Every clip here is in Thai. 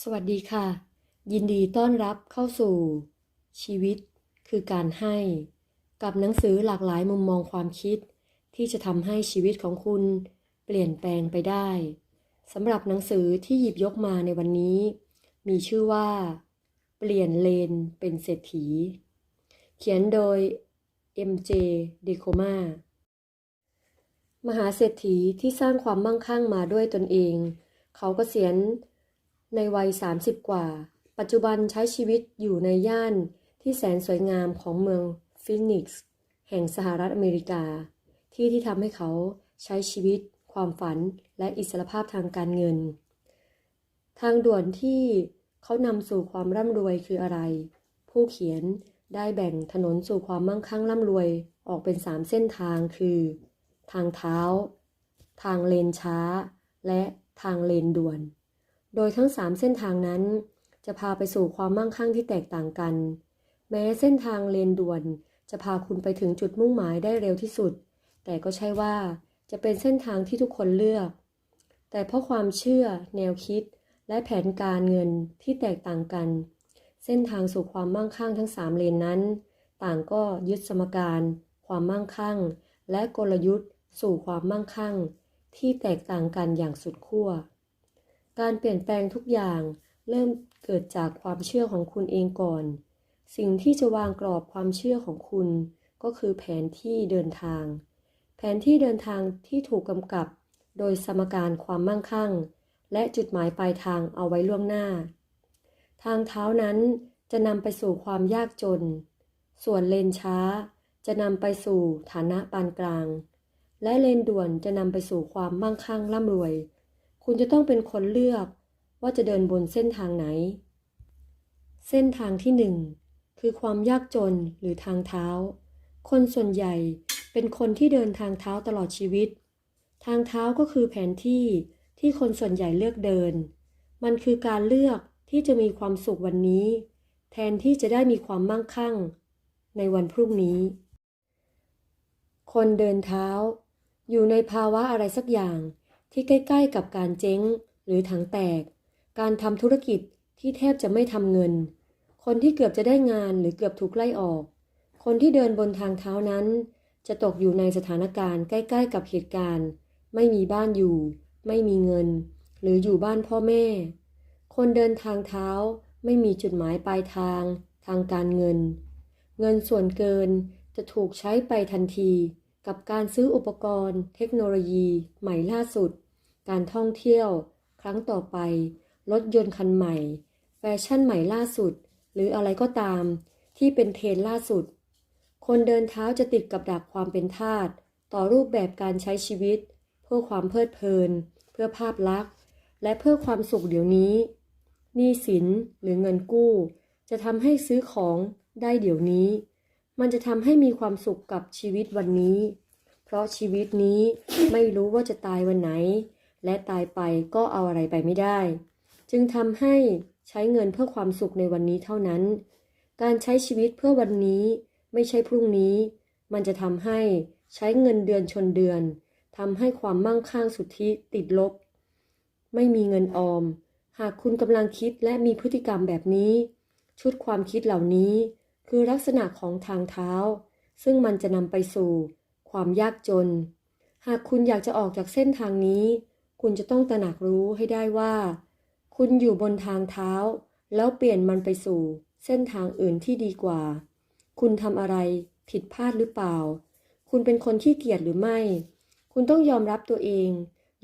สวัสดีค่ะ ยินดีต้อนรับเข้าสู่ ชีวิตคือการให้ กับหนังสือหลากหลายมุมมองความคิด ที่จะทำให้ชีวิตของคุณเปลี่ยนแปลงไปได้สำหรับหนังสือที่หยิบยกมาในวันนี้ มีชื่อว่า เปลี่ยนเลนเป็นเศรษฐี เขียนโดย MJ d e c o m a มหาเศรษฐีที่สร้างความมั่งคั่งมาด้วยตนเอง เขาก็เกษียณ ในวัย 30 กว่า ปัจจุบันใช้ชีวิตอยู่ในย่านที่แสนสวยงามของเมืองฟินิกซ์แห่งสหรัฐอเมริกา ที่ที่ทำให้เขาใช้ชีวิต ความฝันและอิสรภาพทางการเงิน ทางด่วนที่เขานำสู่ความร่ำรวยคืออะไร ผู้เขียนได้แบ่งถนนสู่ความมั่งคั่งร่ำรวยออกเป็น3เส้นทางคือ ทางเท้า ทางเลนช้า และทางเลนด่วน โดยทั้ง 3 เส้นทางนั้น จะพาไปสู่ความมั่งคั่งที่แตกต่างกัน แม้เส้นทางเลนด่วนจะพาคุณไปถึงจุดมุ่งหมายได้เร็วที่สุด แต่ก็ใช่ว่าจะเป็นเส้นทางที่ทุกคนเลือก แต่เพราะความเชื่อ แนวคิด และแผนการเงินที่แตกต่างกัน เส้นทางสู่ความมั่งคั่งทั้ง 3 เลนนั้น ต่างก็ยึดสมการ ความมั่งคั่ง และกลยุทธ์ สู่ความมั่งคั่ง ที่แตกต่างกันอย่างสุดขั้ว การเปลี่ยนแปลงทุกอย่างเริ่มเกิดจากความเชื่อของคุณเองก่อน สิ่งที่จะวางกรอบความเชื่อของคุณ ก็คือแผนที่เดินทาง แผนที่เดินทางที่ถูกกำกับ โดยสมการความมั่งคั่ง และจุดหมายปลายทางเอาไว้ล่วงหน้า ทางเท้านั้นจะนำไปสู่ความยากจน ส่วนเลนช้า จะนำไปสู่ฐานะปานกลาง และเลนด่วนจะนำไปสู่ความมั่งคั่งร่ำรวย คุณจะต้องเป็นคนเลือกว่าจะเดินบนเส้นทางไหน เส้นทางที่หนึ่งคือความยากจนหรือทางเท้า คนส่วนใหญ่เป็นคนที่เดินทางเท้าตลอดชีวิต ทางเท้าก็คือแผนที่ที่คนส่วนใหญ่เลือกเดิน มันคือการเลือกที่จะมีความสุขวันนี้ แทนที่จะได้มีความมั่งคั่ง ในวันพรุ่งนี้ คนเดินเท้า อยู่ในภาวะอะไรสักอย่าง ที่ใกล้ๆกับการเจ๊งหรือถังแตก การทำธุรกิจที่แทบจะไม่ทำเงิน คนที่เกือบจะได้งานหรือเกือบถูกไล่ออก คนที่เดินบนทางเท้านั้น จะตกอยู่ในสถานการณ์ใกล้ ๆ กับเหตุการณ์ ไม่มีบ้านอยู่ ไม่มีเงิน หรืออยู่บ้านพ่อแม่ คนเดินทางเท้าไม่มีจุดหมายปลายทาง ทางการเงิน เงินส่วนเกินจะถูกใช้ไปทันที กับการซื้ออุปกรณ์ เทคโนโลยี ใหม่ล่าสุด การท่องเที่ยว ครั้งต่อไป รถยนต์คันใหม่ แฟชั่นใหม่ล่าสุด หรืออะไรก็ตาม ที่เป็นเทรนล่าสุด คนเดินเท้าจะติดกับดักความเป็นทาสต่อรูปแบบการใช้ชีวิต เพื่อความเพลิดเพลิน เพื่อภาพลักษณ์ และเพื่อความสุขเดี๋ยวนี้หนี้สินหรือเงินกู้ จะทำให้ซื้อของได้เดี๋ยวนี้ มันจะทำให้มีความสุขกับชีวิตวันนี้ เพราะชีวิตนี้ไม่รู้ว่าจะตายวันไหน และตายไปก็เอาอะไรไปไม่ได้ จึงทำให้ใช้เงินเพื่อความสุขในวันนี้เท่านั้น การใช้ชีวิตเพื่อวันนี้ไม่ใช่พรุ่งนี้ มันจะทำให้ใช้เงินเดือนชนเดือนทำให้ความมั่งคั่งสุทธิติดลบ ไม่มีเงินออม หากคุณกำลังคิดและมีพฤติกรรมแบบนี้ ชุดความคิดเหล่านี้ คือลักษณะของทางเท้า ซึ่งมันจะนำไปสู่ ความยากจน หากคุณอยากจะออกจากเส้นทางนี้ คุณจะต้องตระหนักรู้ให้ได้ว่า คุณอยู่บนทางเท้า แล้วเปลี่ยนมันไปสู่ เส้นทางอื่นที่ดีกว่า คุณทำอะไร ผิดพลาดหรือเปล่า คุณเป็นคนขี้เกียจหรือไม่ คุณต้องยอมรับตัวเอง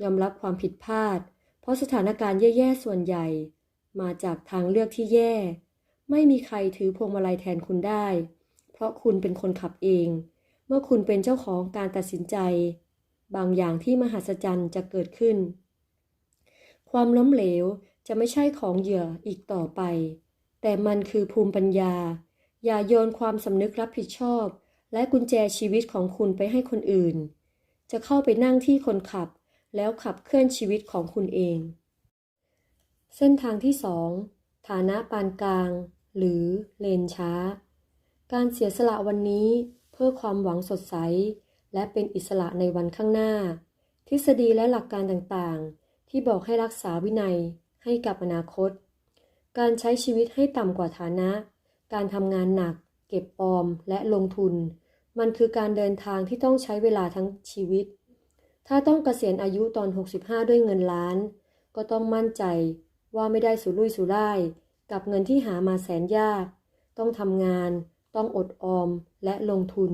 ยอมรับความผิดพลาด เพราะสถานการณ์แย่ๆส่วนใหญ่ มาจากทางเลือกที่แย่ ไม่มีใครถือพวงมาลัยแทนคุณได้ เพราะคุณเป็นคนขับเอง เมื่อคุณเป็นเจ้าของการตัดสินใจ บางอย่างที่มหัศจรรย์จะเกิดขึ้น ความล้มเหลวจะไม่ใช่ของเหยื่ออีกต่อไป แต่มันคือภูมิปัญญา อย่าโยนความสำนึกรับผิดชอบ และกุญแจชีวิตของคุณไปให้คนอื่น จะเข้าไปนั่งที่คนขับ แล้วขับเคลื่อนชีวิตของคุณเอง เส้นทางที่สองฐานะปานกลาง หรือเลนช้า การเสียสละวันนี้เพื่อความหวังสดใส และเป็นอิสระในวันข้างหน้า ทฤษฎีและหลักการต่างๆ ที่บอกให้รักษาวินัยให้กับอนาคต การใช้ชีวิตให้ต่ำกว่าฐานะ การทำงานหนัก เก็บออมและลงทุน มันคือการเดินทางที่ต้องใช้เวลาทั้งชีวิต ถ้าต้องเกษียณอายุตอน 65 ด้วยเงินล้าน ก็ต้องมั่นใจว่าไม่ได้สุรุ่ยสุร่าย กับเงินที่หามาแสนยาก ต้องทำงาน ต้องอดออมและลงทุน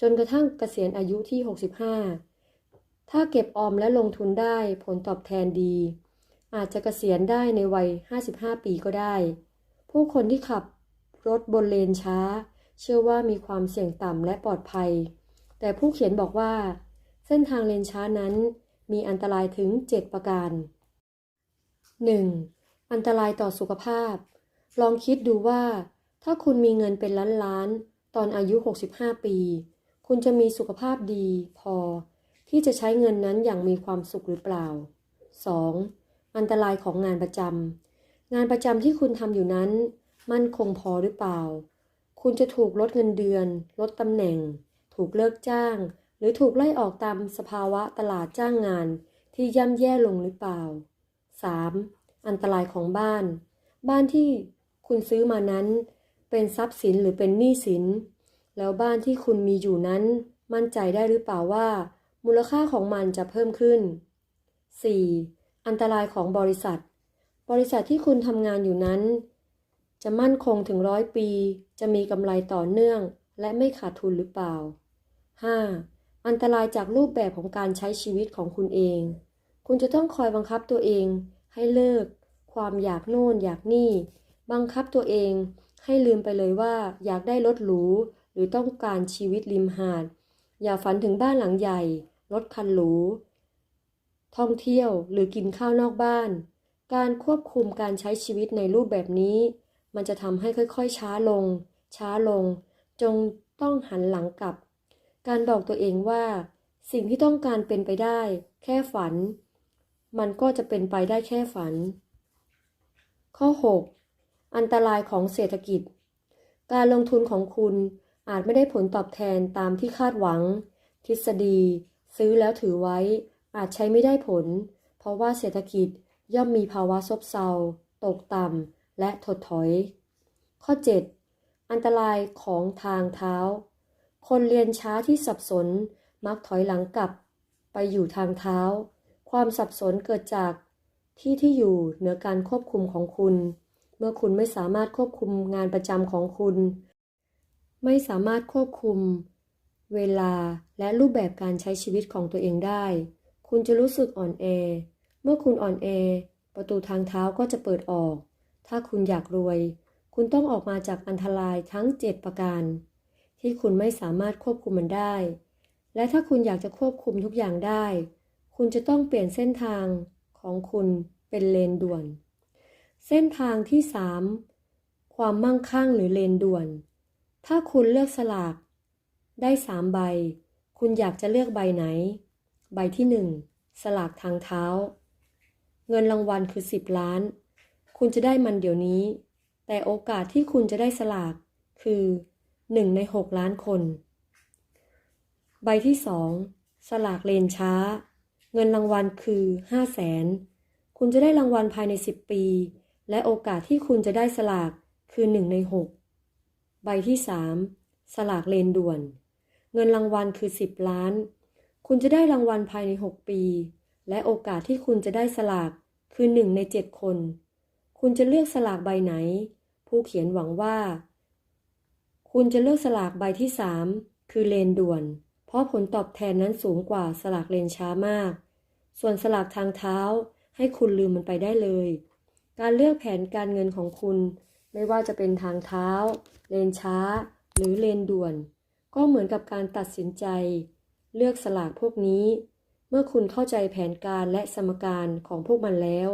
จนกระทั่งเกษียณอายุที่ 65 ถ้าเก็บออมและลงทุนได้ผลตอบแทนดี อาจจะเกษียณได้ในวัย 55 ปีก็ได้ ผู้คนที่ขับรถบนเลนช้า เชื่อว่ามีความเสี่ยงต่ำและปลอดภัย แต่ผู้เขียนบอกว่า เส้นทางเลนช้านั้นมีอันตรายถึง 7 ประการ 1. อันตรายต่อสุขภาพ ลองคิดดูว่า ถ้าคุณมีเงินเป็นล้านล้าน ตอนอายุ 65 ปี คุณจะมีสุขภาพดี พอ ที่จะใช้เงินนั้นอย่างมีความสุขหรือเปล่า 2. อันตรายของงานประจำงานประจำที่คุณทำอยู่นั้น มั่นคงพอหรือเปล่า คุณจะถูกลดเงินเดือน ลดตำแหน่ง ถูกเลิกจ้าง หรือถูกไล่ออกตามสภาวะตลาดจ้างงานที่ย่ำแย่ลงหรือเปล่า 3. อันตรายของบ้าน บ้านที่คุณซื้อมานั้น เป็นทรัพย์สินหรือเป็นหนี้สิน แล้วบ้านที่คุณมีอยู่นั้น มั่นใจได้หรือเปล่าว่า มูลค่าของมันจะเพิ่มขึ้น 4. อันตรายของบริษัท บริษัทที่คุณทำงานอยู่นั้น จะมั่นคงถึงร้อยปี จะมีกำไรต่อเนื่อง และไม่ขาดทุนหรือเปล่า 5. อันตรายจากรูปแบบของการใช้ชีวิตของคุณเอง คุณจะต้องคอยบังคับตัวเองให้เลิก ความอยากโน่นอยากนี่ บังคับตัวเองให้ลืมไปเลยว่าอยากได้รถหรูหรือต้องการชีวิตริมหาด อย่าฝันถึงบ้านหลังใหญ่ รถคันหรู ท่องเที่ยวหรือกินข้าวนอกบ้าน การควบคุมการใช้ชีวิตในรูปแบบนี้ มันจะทำให้ค่อยๆ ช้าลง ช้าลง จงต้องหันหลังกลับ การบอกตัวเองว่า สิ่งที่ต้องการเป็นไปได้ แค่ฝัน มันก็จะเป็นไปได้แค่ฝัน ข้อ 6. อันตรายของเศรษฐกิจ การลงทุนของคุณอาจไม่ได้ผลตอบแทนตามที่คาดหวัง ทฤษฎี ซื้อแล้วถือไว้ อาจใช้ไม่ได้ผล เพราะว่าเศรษฐกิจย่อมมีภาวะซบเซา ตกต่ำ และถดถอย ข้อ 7. อันตรายของทางเท้า คนเรียนช้าที่สับสนมักถอยหลังกลับ ไปอยู่ทางเท้า ความสับสนเกิดจาก ที่ที่อยู่เหนือการควบคุมของคุณ เมื่อคุณไม่สามารถควบคุมงานประจำของคุณ ไม่สามารถควบคุม เวลาและรูปแบบการใช้ชีวิตของตัวเองได้ คุณจะรู้สึกอ่อนแอ เมื่อคุณอ่อนแอ ประตูทางเท้าก็จะเปิดออก ถ้าคุณอยากรวย คุณต้องออกมาจากอันตรายทั้ง 7 ประการ ที่คุณไม่สามารถควบคุมมันได้ และถ้าคุณอยากจะควบคุมทุกอย่างได้ คุณจะต้องเปลี่ยนเส้นทาง ของคุณเป็นเลนด่วน เส้นทางที่ 3 ความมั่งคั่งหรือเลนด่วน ถ้าคุณเลือกสลากได้สามใบ คุณอยากจะเลือกใบไหน ใบที่หนึ่งสลากทางเท้า เงินรางวัลคือ 10 ล้าน คุณจะได้มันเดี๋ยวนี้ แต่โอกาสที่คุณจะได้สลากคือ 1 ใน 6 ล้านคน ใบที่สองสลากเลนช้า เงินรางวัลคือ5 0 0แสนคุณจะได้รางวัลภายใน 10 ปี และโอกาสที่คุณจะได้สลากคือ 1 ใน 6 ใบที่ 3 สลากเลนด่วน เงินรางวัลคือ 10 ล้าน คุณจะได้รางวัลภายใน 6 ปี และโอกาสที่คุณจะได้สลากคือ 1 ใน 7 คน คุณจะเลือกสลากใบไหน ผู้เขียนหวังว่า คุณจะเลือกสลากใบที่ 3 คือเลนด่วน เพราะผลตอบแทนนั้นสูงกว่าสลากเลนช้ามาก ส่วนสลากทางเท้าให้คุณลืมมันไปได้เลย การเลือกแผนการเงินของคุณ ไม่ว่าจะเป็นทางเท้า เลนช้า หรือเลนด่วน ก็เหมือนกับการตัดสินใจ เลือกสลากพวกนี้ เมื่อคุณเข้าใจแผนการและสมการของพวกมันแล้ว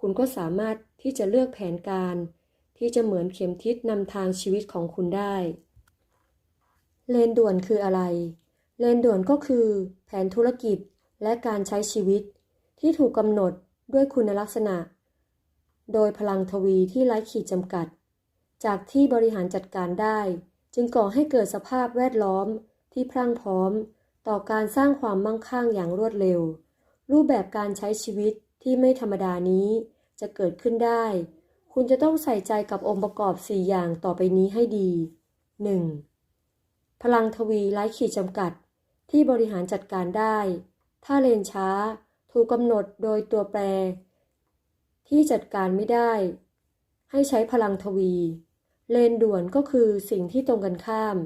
คุณก็สามารถที่จะเลือกแผนการ ที่จะเหมือนเข็มทิศนำทางชีวิตของคุณได้ เลนด่วนคืออะไร เลนด่วนก็คือ แผนธุรกิจและการใช้ชีวิต ที่ถูกกำหนดด้วยคุณลักษณะ โดยพลังทวีที่ไร้ขีดจำกัด จากที่บริหารจัดการได้ จึงก่อให้เกิดสภาพแวดล้อมที่พรั่งพร้อม ต่อการสร้างความมั่งคั่งอย่างรวดเร็ว รูปแบบการใช้ชีวิตที่ไม่ธรรมดานี้จะเกิดขึ้นได้ คุณจะต้องใส่ใจกับองค์ประกอบ 4 อย่างต่อไปนี้ให้ดี 1. พลังทวีไร้ขีดจำกัด ที่บริหารจัดการได้ ถ้าเลนช้า ถูกกำหนดโดยตัวแปร ที่จัดการไม่ได้ ให้ใช้พลังทวี เลนด่วนก็คือสิ่งที่ตรงกันข้าม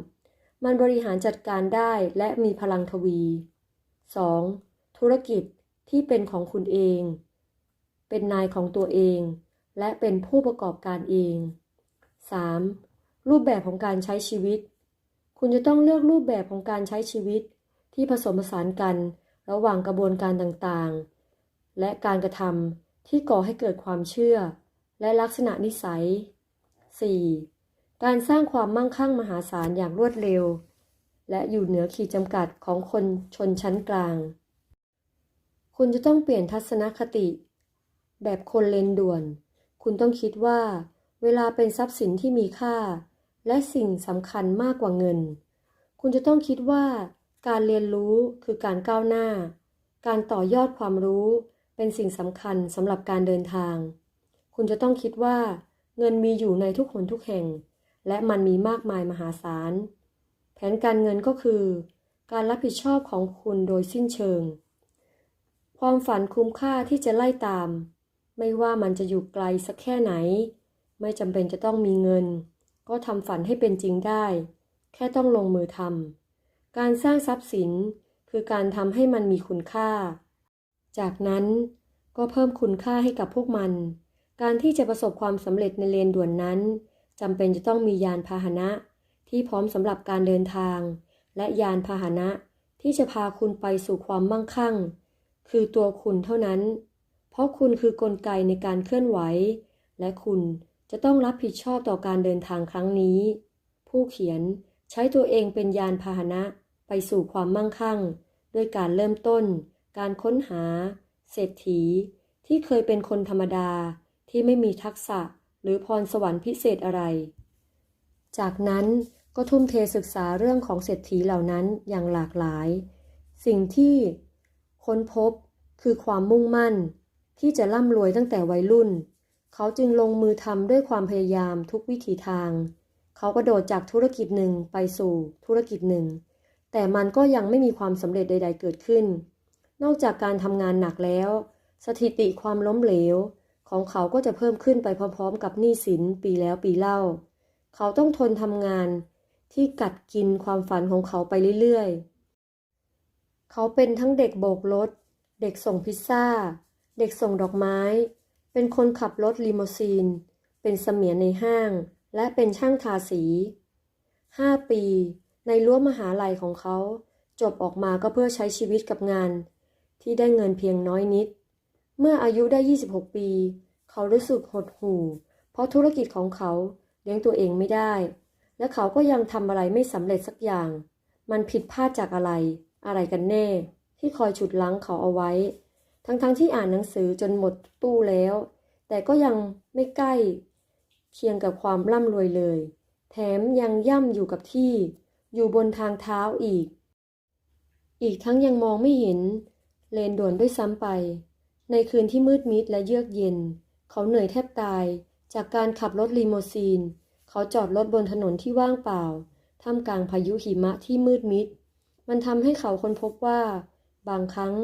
มันบริหารจัดการได้และมีพลังทวี 2. ธุรกิจที่เป็นของคุณเอง เป็นนายของตัวเอง และเป็นผู้ประกอบการเอง 3. รูปแบบของการใช้ชีวิต คุณจะต้องเลือกรูปแบบของการใช้ชีวิต ที่ผสมผสานกันระหว่างกระบวนการต่างๆ และการกระทำที่ก่อให้เกิดความเชื่อ และลักษณะนิสัย 4. การสร้างความมั่งคั่งมหาศาลอย่างรวดเร็ว และอยู่เหนือขีดจำกัดของคนชนชั้นกลาง คุณจะต้องเปลี่ยนทัศนคติ แบบคนเลนด่วน คุณต้องคิดว่า เวลาเป็นทรัพย์สินที่มีค่า และสิ่งสำคัญมากกว่าเงิน คุณจะต้องคิดว่า การเรียนรู้คือการก้าวหน้า การต่อยอดความรู้เป็นสิ่งสำคัญสำหรับการเดินทาง คุณจะต้องคิดว่า เงินมีอยู่ในทุกหนทุกแห่ง และมันมีมากมายมหาศาล แผนการเงินก็คือ การรับผิดชอบของคุณโดยสิ้นเชิง ความฝันคุ้มค่าที่จะไล่ตาม ไม่ว่ามันจะอยู่ไกลสักแค่ไหน ไม่จำเป็นจะต้องมีเงิน ก็ทำฝันให้เป็นจริงได้ แค่ต้องลงมือทำ การสร้างทรัพย์สินคือการทำให้มันมีคุณค่า จากนั้นก็เพิ่มคุณค่าให้กับพวกมัน การที่จะประสบความสำเร็จในเลนด่วนนั้นจำเป็นจะต้องมียานพาหนะที่พร้อมสำหรับการเดินทาง และยานพาหนะที่จะพาคุณไปสู่ความมั่งคั่ง คือตัวคุณเท่านั้น เพราะคุณคือกลไกในการเคลื่อนไหว และคุณจะต้องรับผิดชอบต่อการเดินทางครั้งนี้ ผู้เขียนใช้ตัวเองเป็นยานพาหนะ ไปสู่ความมั่งคั่ง ด้วยการเริ่มต้น การค้นหา เศรษฐี ที่เคยเป็นคนธรรมดาที่ไม่มีทักษะหรือพรสวรรค์พิเศษอะไร จากนั้นก็ทุ่มเทศึกษาเรื่องของเศรษฐีเหล่านั้นอย่างหลากหลาย สิ่งที่ค้นพบคือความมุ่งมั่น ที่จะร่ำรวยตั้งแต่วัยรุ่น เขาจึงลงมือทำด้วยความพยายามทุกวิถีทาง เขากระโดดจากธุรกิจหนึ่งไปสู่ธุรกิจหนึ่ง แต่มันก็ยังไม่มีความสำเร็จใด ๆ เกิดขึ้น นอกจากการทำงานหนักแล้ว สถิติความล้มเหลว ของเขาก็จะเพิ่มขึ้นไปพร้อม ๆ กับหนี้สินปีแล้วปีเล่า เขาต้องทนทำงานที่กัดกินความฝันของเขาไปเรื่อยๆ เขาเป็นทั้งเด็กโบกรถ เด็กส่งพิซซ่า เด็กส่งดอกไม้ เป็นคนขับรถลิมูซีน เป็นเสมียนในห้าง และเป็นช่างทาสีห้าปี ในรั้วมหาลัยของเขา จบออกมาก็เพื่อใช้ชีวิตกับงาน ที่ได้เงินเพียงน้อยนิด เมื่ออายุได้ 26 ปี เขารู้สึกหดหู่ เพราะธุรกิจของเขาเลี้ยงตัวเองไม่ได้ และเขาก็ยังทำอะไรไม่สำเร็จสักอย่าง มันผิดพลาดจากอะไร อะไรกันแน่ ที่คอยฉุดลั้งเขาเอาไว้ ทั้งๆทที่อ่านหนังสือจนหมดตู้แล้ว แต่ก็ยังไม่ใกล้ เคียงกับความร่ำรวยเลย แถมยังย่ำอยู่กับที่ อยู่บนทางเท้าอีก อีกทั้งยังมองไม่เห็น เลนด่วนด้วยซ้ำไป ในคืนที่มืดมิดและเยือกเย็น เขาเหนื่อยแทบตาย จากการขับรถลีโมซีน เขาจอดรถบนถนนที่ว่างเปล่า ท่ามกลางพายุหิมะที่มืดมิด มันทำให้เขาค้นพบว่า บางครั้ง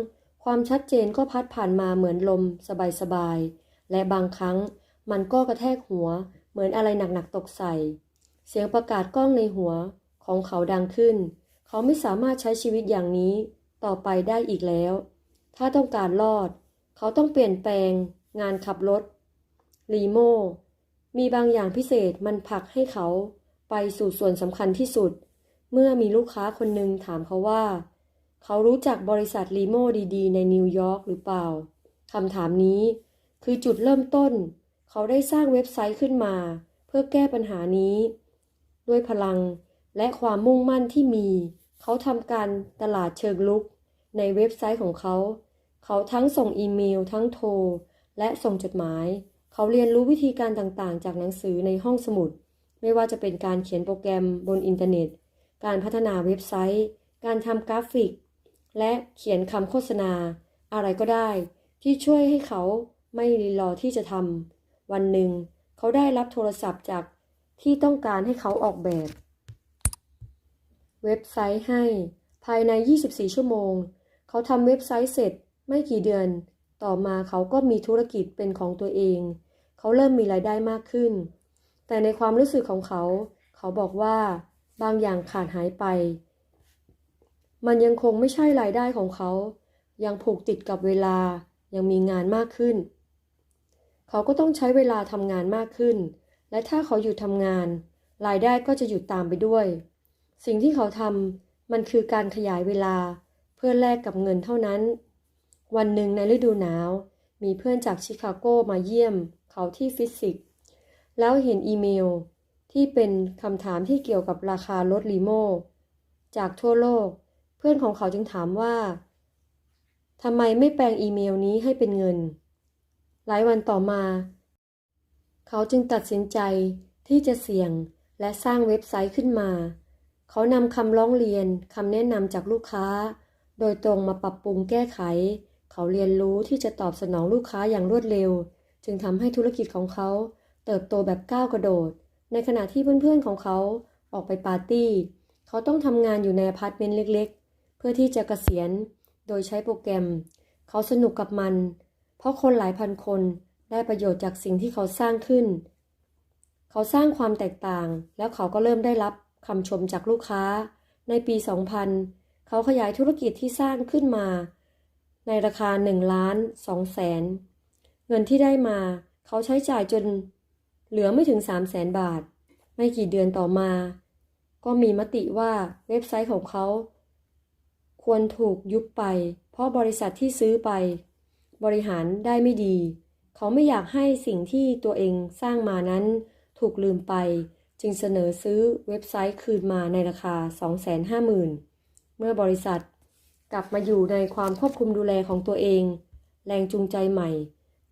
ความชัดเจนก็พัดผ่านมาเหมือนลมสบายๆ และบางครั้งมันก็กระแทกหัว เหมือนอะไรหนักๆตกใส่ เสียงประกาศกล้องในหัว ของเขาดังขึ้น เขาไม่สามารถใช้ชีวิตอย่างนี้ต่อไปได้อีกแล้ว ถ้าต้องการรอด เขาต้องเปลี่ยนแปลง งานขับรถ ลีโม มีบางอย่างพิเศษมันผลักให้เขาไปสู่ส่วนสำคัญที่สุด เมื่อมีลูกค้าคนหนึ่งถามเขาว่า เขารู้จักบริษัทลีโมดี ๆ ในนิวยอร์กหรือเปล่าคำถามนี้คือจุดเริ่มต้น เขาได้สร้างเว็บไซต์ขึ้นมา เพื่อแก้ปัญหานี้ ด้วยพลัง และความมุ่งมั่นที่มี เขาทำการตลาดเชิงลุก ในเว็บไซต์ของเขา เขาทั้งส่งอีเมล ทั้งโทร และส่งจดหมาย เขาเรียนรู้วิธีการต่างๆ จากหนังสือในห้องสมุด ไม่ว่าจะเป็นการเขียนโปรแกรมบนอินเทอร์เน็ต การพัฒนาเว็บไซต์ การทำกราฟิก และเขียนคำโฆษณา อะไรก็ได้ ที่ช่วยให้เขาไม่รีรอที่จะทำวันหนึ่ง เขาได้รับโทรศัพท์จากที่ต้องการให้เขาออกแบบ เว็บไซต์ให้ ภายใน 24 ชั่วโมง เขาทำเว็บไซต์เสร็จไม่กี่เดือน ต่อมาเขาก็มีธุรกิจเป็นของตัวเอง เขาเริ่มมีรายได้มากขึ้น แต่ในความรู้สึกของเขา เขาบอกว่าบางอย่างขาดหายไป มันยังคงไม่ใช่รายได้ของเขา ยังผูกติดกับเวลา ยังมีงานมากขึ้น เขาก็ต้องใช้เวลาทำงานมากขึ้น และถ้าเขาหยุดทำงาน รายได้ก็จะหยุดตามไปด้วย สิ่งที่เขาทำมันคือการขยายเวลาเพื่อแลกกับเงินเท่านั้น วันหนึ่งในฤดูหนาว มีเพื่อนจากชิคาโกมาเยี่ยม เขาที่ฟิสิกส์แล้วเห็นอีเมล ที่เป็นคำถามที่เกี่ยวกับราคารถลีโม จากทั่วโลก เพื่อนของเขาจึงถามว่าทำไมไม่แปลงอีเมลนี้ให้เป็นเงิน หลายวันต่อมา เขาจึงตัดสินใจที่จะเสี่ยงและสร้างเว็บไซต์ขึ้นมา เขานำคำร้องเรียนคำแนะนำจากลูกค้า โดยตรงมาปรับปรุงแก้ไข เขาเรียนรู้ที่จะตอบสนองลูกค้าอย่างรวดเร็ว จึงทำให้ธุรกิจของเขา เติบโตแบบก้าวกระโดด ในขณะที่เพื่อนๆของเขาออกไปปาร์ตี้ เขาต้องทำงานอยู่ในอพาร์ตเมนต์เล็กๆ เพื่อที่จะเกษียณโดยใช้โปรแกรม เขาสนุกกับมัน เพราะคนหลายพันคนได้ประโยชน์จากสิ่งที่เขาสร้างขึ้น เขาสร้างความแตกต่าง แล้วเขาก็เริ่มได้รับ คำชมจากลูกค้า ในปี 2000 เขาขยายธุรกิจที่สร้างขึ้นมา ในราคา1ล้าน2แสน เงินที่ได้มา เขาใช้จ่ายจนเหลือไม่ถึง3แสนบาท ไม่กี่เดือนต่อมา ก็มีมติว่าเว็บไซต์ของเขา ควรถูกยุบไป เพราะบริษัทที่ซื้อไป บริหารได้ไม่ดี เขาไม่อยากให้สิ่งที่ตัวเองสร้างมานั้นถูกลืมไป จึงเสนอซื้อเว็บไซต์คืนมาในราคา 250,000 เมื่อบริษัทกลับมาอยู่ในความควบคุมดูแลของตัวเอง แรงจูงใจใหม่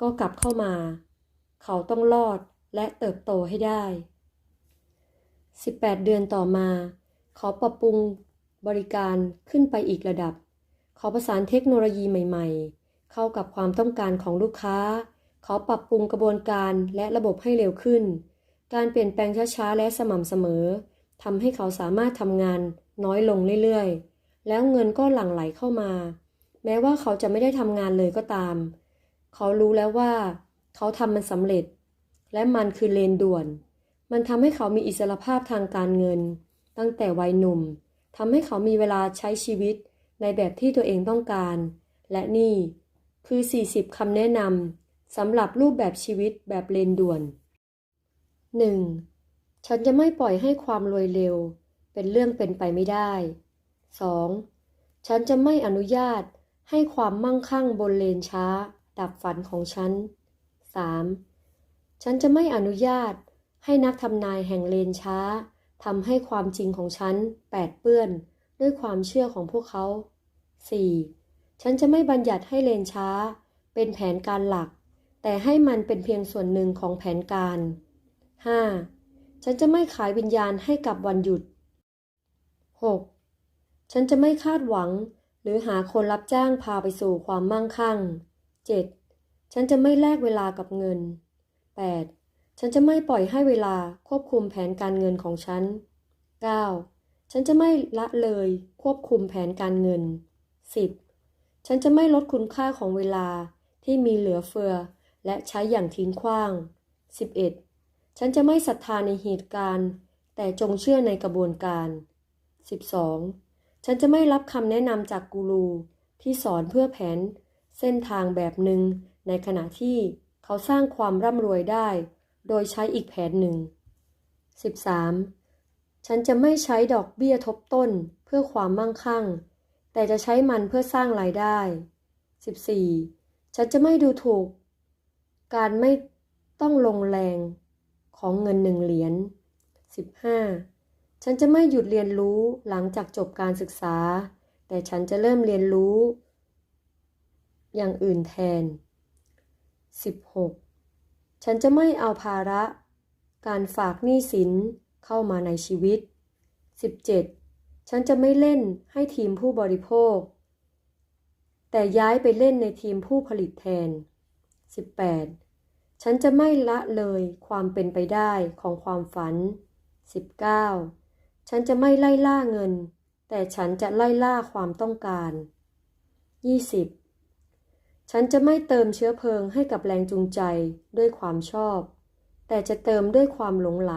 ก็กลับเข้ามา เขาต้องรอดและเติบโตให้ได้ 18 เดือนต่อมา เขาปรับปรุงบริการขึ้นไปอีกระดับ เขาประสานเทคโนโลยีใหม่ ๆ เข้ากับความต้องการของลูกค้า เขาปรับปรุงกระบวนการและระบบให้เร็วขึ้น การเปลี่ยนแปลงช้าๆและสม่ำเสมอทำให้เขาสามารถทำงานน้อยลงเรื่อยๆ แล้วเงินก็หลั่งไหลเข้ามา แม้ว่าเขาจะไม่ได้ทำงานเลยก็ตาม เขารู้แล้วว่า เขาทำมันสำเร็จ และมันคือเลนด่วน มันทำให้เขามีอิสรภาพทางการเงิน ตั้งแต่วัยหนุ่มทำให้เขามีเวลาใช้ชีวิตในแบบที่ตัวเองต้องการ และนี่คือ 40คำแนะนำสำหรับรูปแบบชีวิตแบบเลนด่วน 1. ฉันจะไม่ปล่อยให้ความรวยเร็ว เป็นเรื่องเป็นไปไม่ได้ 2. ฉันจะไม่อนุญาตให้ความมั่งคั่งบนเลนช้า ดับฝันของฉัน 3. ฉันจะไม่อนุญาตให้นักทำนายแห่งเลนช้าทำให้ความจริงของฉันแปดเปื้อน ด้วยความเชื่อของพวกเขา 4. ฉันจะไม่บัญญัติให้เลนช้า เป็นแผนการหลัก แต่ให้มันเป็นเพียงส่วนหนึ่งของแผนการ 5. ฉันจะไม่ขายวิญญาณให้กับวันหยุด 6. ฉันจะไม่คาดหวัง หรือหาคนรับจ้างพาไปสู่ความมั่งคั่ง 7. ฉันจะไม่แลกเวลากับเงิน 8. ฉันจะไม่ปล่อยให้เวลาควบคุมแผนการเงินของฉัน 9. ฉันจะไม่ละเลยควบคุมแผนการเงิน 10. ฉันจะไม่ลดคุณค่าของเวลาที่มีเหลือเฟือ และใช้อย่างทิ้งขว้าง 11. ฉันจะไม่ศรัทธาในเหตุการณ์ แต่จงเชื่อในกระบวนการ 12. ฉันจะไม่รับคำแนะนำจากกูรูที่สอนเพื่อแผน เส้นทางแบบหนึ่ง ในขณะที่เขาสร้างความร่ำรวยได้ โดยใช้อีกแผนหนึ่ง 13. ฉันจะไม่ใช้ดอกเบี้ยทบต้นเพื่อความมั่งคั่ง แต่จะใช้มันเพื่อสร้างรายได้ 14. ฉันจะไม่ดูถูก การไม่ต้องลงแรง ของเงินหนึ่งเหรียญ 15. ฉันจะไม่หยุดเรียนรู้หลังจากจบการศึกษา แต่ฉันจะเริ่มเรียนรู้ อย่างอื่นแทน 16. ฉันจะไม่เอาภาระ การฝากหนี้สินเข้ามาในชีวิต 17. ฉันจะไม่เล่นให้ทีมผู้บริโภค แต่ย้ายไปเล่นในทีมผู้ผลิตแทน 18. ฉันจะไม่ละเลยความเป็นไปได้ของความฝัน 19. ฉันจะไม่ไล่ล่าเงิน แต่ฉันจะไล่ล่าความต้องการ 20. ฉันจะไม่เติมเชื้อเพลิงให้กับแรงจูงใจด้วยความชอบ แต่จะเติมด้วยความหลงไหล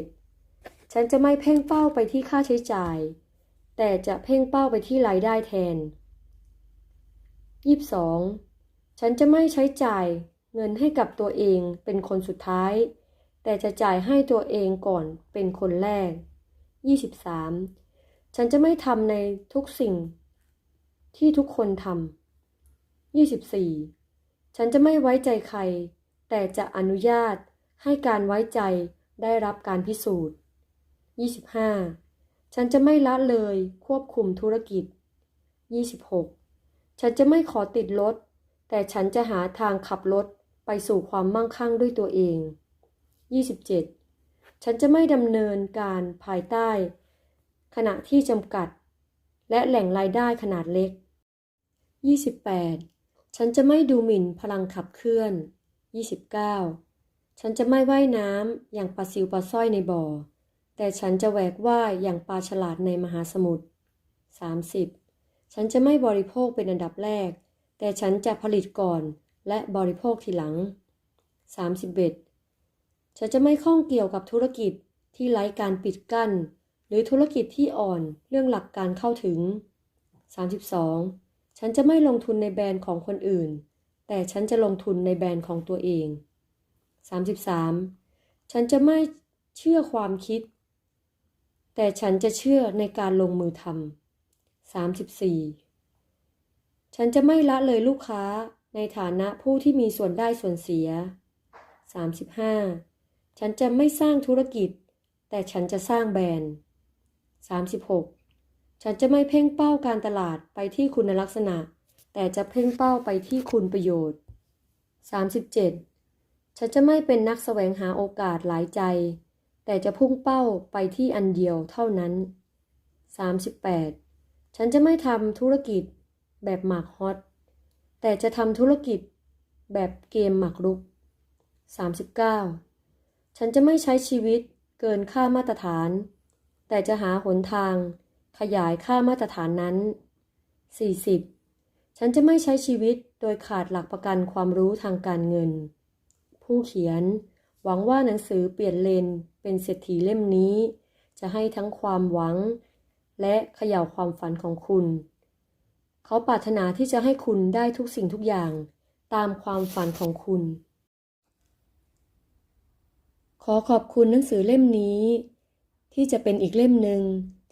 21. ฉันจะไม่เพ่งเป้าไปที่ค่าใช้จ่าย แต่จะเพ่งเป้าไปที่รายได้แทน 22. ฉันจะไม่ใช้จ่าย เงินให้กับตัวเองเป็นคนสุดท้าย แต่จะจ่ายให้ตัวเองก่อนเป็นคนแรก 23. ฉันจะไม่ทำในทุกสิ่งที่ทุกคนทำ 24. ฉันจะไม่ไว้ใจใคร แต่จะอนุญาตให้การไว้ใจได้รับการพิสูจน์ 25. ฉันจะไม่ละเลยควบคุมธุรกิจ 26. ฉันจะไม่ขอติดรถแต่ฉันจะหาทางขับรถ ไปสู่ความมั่งคั่งด้วยตัวเอง 27. ฉันจะไม่ดำเนินการภายใต้ ขณะที่จำกัด และแหล่งรายได้ขนาดเล็ก 28. ฉันจะไม่ดูหมิ่นพลังขับเคลื่อน 29. ฉันจะไม่ว่ายน้ำอย่างปลาซิวปลาสร้อยในบ่อ แต่ฉันจะแหวกว่ายอย่างปลาฉลาดในมหาสมุทร 30. ฉันจะไม่บริโภคเป็นอันดับแรก แต่ฉันจะผลิตก่อน และบริโภคทีหลัง 31. ฉันจะไม่ข้องเกี่ยวกับธุรกิจที่ไร้การปิดกั้น หรือธุรกิจที่อ่อนเรื่องหลักการเข้าถึง 32. ฉันจะไม่ลงทุนในแบรนด์ของคนอื่น แต่ฉันจะลงทุนในแบรนด์ของตัวเอง 33. ฉันจะไม่เชื่อความคิด แต่ฉันจะเชื่อในการลงมือทำ 34. ฉันจะไม่ละเลยลูกค้า ในฐานะผู้ที่มีส่วนได้ส่วนเสีย 35. ฉันจะไม่สร้างธุรกิจ แต่ฉันจะสร้างแบรนด์ 36. ฉันจะไม่เพ่งเป้าการตลาดไปที่คุณลักษณะ แต่จะเพ่งเป้าไปที่คุณประโยชน์ 37. ฉันจะไม่เป็นนักแสวงหาโอกาสหลายใจ แต่จะพุ่งเป้าไปที่อันเดียวเท่านั้น 38. ฉันจะไม่ทำธุรกิจแบบหมากฮอต แต่จะทำธุรกิจแบบเกมหมากรุก 39. ฉันจะไม่ใช้ชีวิตเกินค่ามาตรฐาน แต่จะหาหนทางขยายค่ามาตรฐานนั้น 40. ฉันจะไม่ใช้ชีวิตโดยขาดหลักประกันความรู้ทางการเงิน ผู้เขียนหวังว่าหนังสือเปลี่ยนเลนเป็นเศรษฐีเล่มนี้ จะให้ทั้งความหวัง และเขย่าความฝันของคุณ เขาปรารถนาที่จะให้คุณได้ทุกสิ่งทุกอย่างตามความฝันของคุณ ขอขอบคุณหนังสือเล่มนี้ ที่จะเป็นอีกเล่มหนึ่ง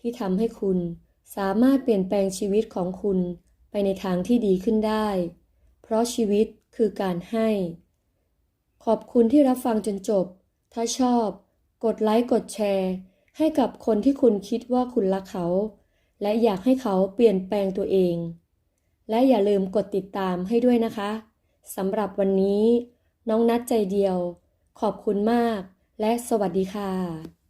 ที่ทำให้คุณสามารถเปลี่ยนแปลงชีวิตของคุณไปในทางที่ดีขึ้นได้ เพราะชีวิตคือการให้ ขอบคุณที่รับฟังจนจบ ถ้าชอบ กดไลค์กดแชร์ ให้กับคนที่คุณคิดว่าคุณรักเขา และอยากให้เขาเปลี่ยนแปลงตัวเอง และอย่าลืมกดติดตามให้ด้วยนะคะสำหรับวันนี้ น้องนัดใจเดียว ขอบคุณมาก และสวัสดีค่ะ